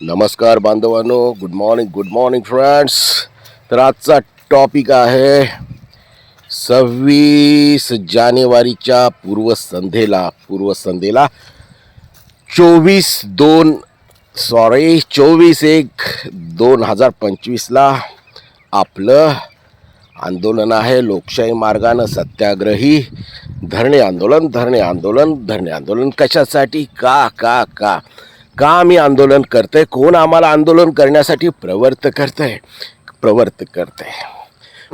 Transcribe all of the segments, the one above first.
नमस्कार बांधवांनो good morning good morning friends तर आजचा टॉपिक आहे सव्वीस जानेवारीच्या पूर्वसंध्येला पूर्वसंध्येला चोवीस दोन सॉरी चोवीस एक दोन हजार पंचवीसला आपलं आंदोलन आहे. लोकशाही मार्गानं सत्याग्रही धरणे आंदोलन धरणे आंदोलन धरणे आंदोलन कशासाठी? का का का? का आम्ही आंदोलन करतोय? कोण आम्हाला आंदोलन करण्यासाठी प्रवर्त करतंय? प्रवर्त करतंय.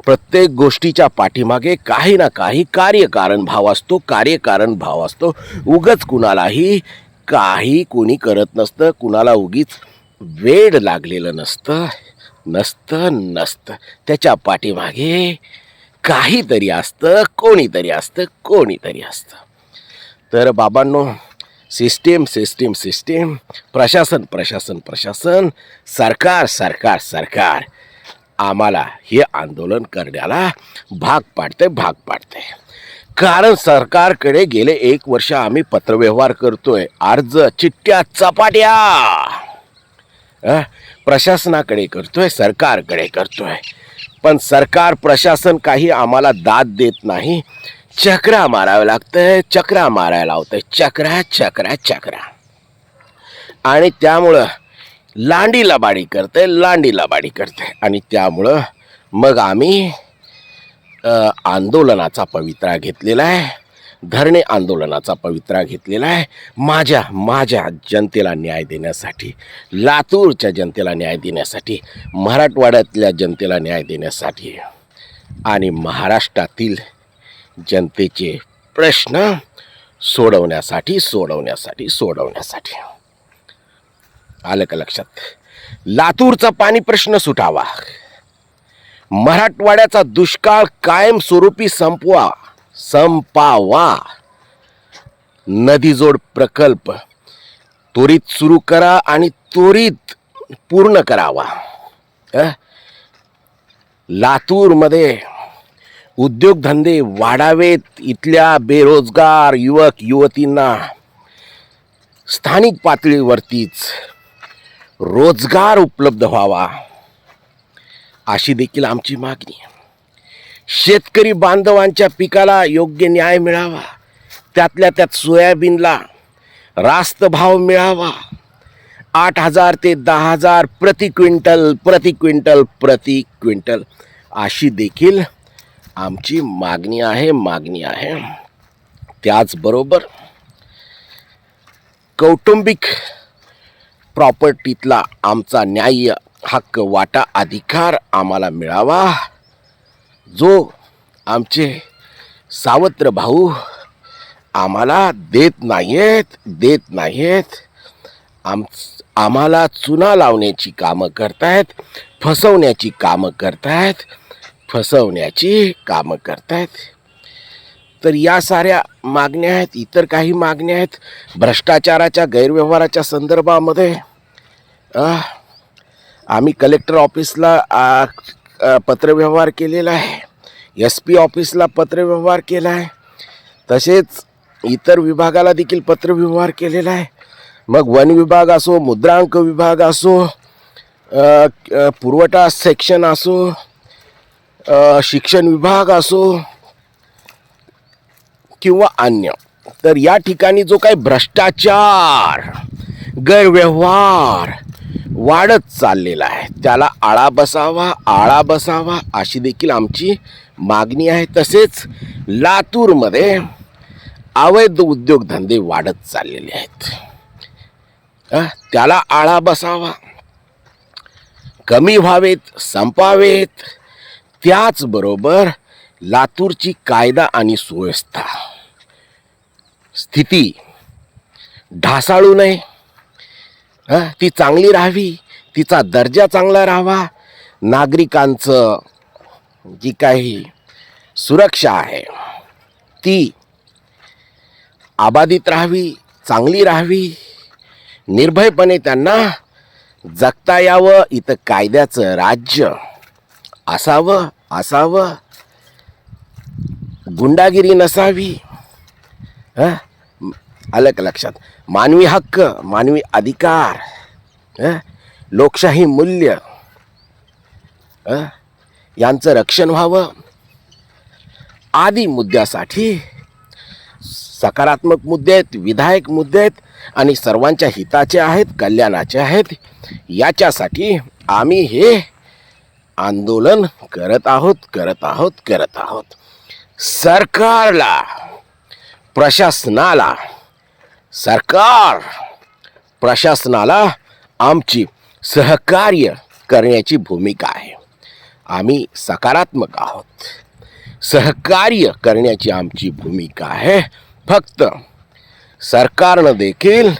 प्रत्येक गोष्टीच्या पाठीमागे काही ना काही कार्यकारण भाव असतो कार्यकारण भाव असतो. उगच कुणालाही काही कोणी करत नसतं कुणाला उगीच वेड लागलेलं नसतं नसतं नसतं. त्याच्या पाठीमागे काहीतरी असतं कोणीतरी असतं कोणीतरी असतं. तर बाबांनो सिस्टीम सिस्टीम सिस्टीम. प्रशासन प्रशासन प्रशासन. सरकार सरकार सरकार. आम्हाला हे आंदोलन करण्याला भाग पाडते भाग पाडते. कारण सरकारकडे गेले एक वर्ष आम्ही पत्रव्यवहार करतोय. अर्ज चिठ्ठ्या चपाट्या. प्रशासनाकडे करतोय सरकारकडे करतोय. पण सरकार प्रशासन काही आम्हाला दाद देत नाही. चक्रा मारावं लागतंय चक्रा मारायला लावतंय. चक्रा चक्रा चक्रा. आणि त्यामुळं लांडी लबाडी करते लांडी लबाडी करते आणि त्यामुळं मग आम्ही आंदोलनाचा पवित्रा घेतलेला आहे. धरणे आंदोलनाचा पवित्रा घेतलेला आहे. माझ्या माझ्या जनतेला न्याय देण्यासाठी लातूरच्या जनतेला न्याय देण्यासाठी मराठवाड्यातल्या जनतेला न्याय देण्यासाठी आणि महाराष्ट्रातील जनतेचे प्रश्न सोडवण्यासाठी सोडवण्यासाठी सोडवण्यासाठी. आलं का लक्षात? लातूरचा पाणी प्रश्न सुटावा. मराठवाड्याचा दुष्काळ कायमस्वरूपी संपवा संपावा. नदीजोड प्रकल्प त्वरित सुरू करा आणि त्वरित पूर्ण करावा. लातूरमध्ये उद्योगधंदे वाढावेत इथल्या बेरोजगार युवक युवतींना. स्थानिक पातळीवरतीच रोजगार उपलब्ध व्हावा अशी देखील आमची मागणी. शेतकरी बांधवांच्या पिकाला योग्य न्याय मिळावा त्यातल्या त्यात सोयाबीनला रास्त भाव मिळावा. आठ हजार ते दहा हजार प्रति क्विंटल प्रति क्विंटल प्रति क्विंटल अशी देखील आमची मागणी आहे मागणी आहे. त्याचबरोबर कौटुंबिक प्रॉपर्टीतला आमचा न्याय्य हक्क वाटा अधिकार आम्हाला मिळावा. जो आमचे सावत्र भाऊ आम्हाला देत नाहीत देत नाहीत आम आम्हाला चुना लावण्याची कामं करतायत फसवण्याची कामं करतायत. फसवण्याची कामं करतायत. तर या साऱ्या मागण्या आहेत इतर काही मागण्या आहेत. भ्रष्टाचाराच्या गैरव्यवहाराच्या संदर्भामध्ये आम्ही कलेक्टर ऑफिसला पत्रव्यवहार केलेला आहे. एस पी ऑफिसला पत्रव्यवहार केला आहे. तसेच इतर विभागाला देखील पत्रव्यवहार केलेला आहे. मग वन विभाग असो मुद्रांक विभाग असो पुरवठा सेक्शन असो शिक्षण विभाग असो किंवा अन्य तर या ठिकाणी जो काही भ्रष्टाचार गैरव्यवहार वाढत चाललेला आहे त्याला आळा बसावा आळा बसावा अशी देखील आमची मागणी आहे. तसेच लातूरमध्ये अवैध उद्योगधंदे वाढत चाललेले आहेत. त्याला आळा बसावा. कमी व्हावेत संपावेत त्याचबरोबर लातूरची कायदा आणि सुव्यवस्था. स्थिती ढासाळू नये. हं, ती चांगली राहावी तिचा दर्जा चांगला राहावा. नागरिकांचं जी काही सुरक्षा आहे ती आबाधित राहावी चांगली राहावी. निर्भयपणे त्यांना जगता यावं. इथं कायद्याचं राज्य असावं असावं. गुंडागिरी नसावी. हं? आलं का लक्षात. मानवी हक्क मानवी अधिकार लोकशाही मूल्य यांचं रक्षण व्हावं. आदी मुद्द्यासाठी सकारात्मक मुद्दे आहेत विधायक मुद्दे आहेत आणि सर्वांच्या हिताचे आहेत कल्याणाचे आहेत. याच्यासाठी आम्ही हे आंदोलन करत आहोत करत आहोत करत आहोत. सरकारला प्रशासनाला सरकार प्रशासनाला आमची सहकार्य करण्याची भूमिका आहे. आम्ही सकारात्मक आहोत. सहकार्य करण्याची आमची भूमिका आहे. फक्त सरकारनं देखील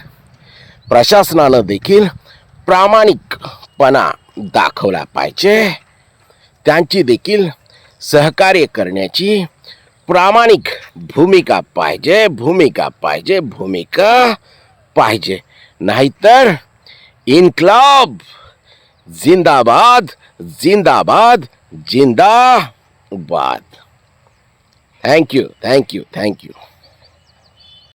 प्रशासनानं देखील प्रामाणिकपणा दाखवला पाहिजे. त्यांची देखील सहकार्य करण्याची प्रामाणिक भूमिका पाहिजे भूमिका पाहिजे भूमिका पाहिजे. नाहीतर इन्क्लाब जिंदाबाद जिंदाबाद जिंदाबाद. Thank you thank you thank you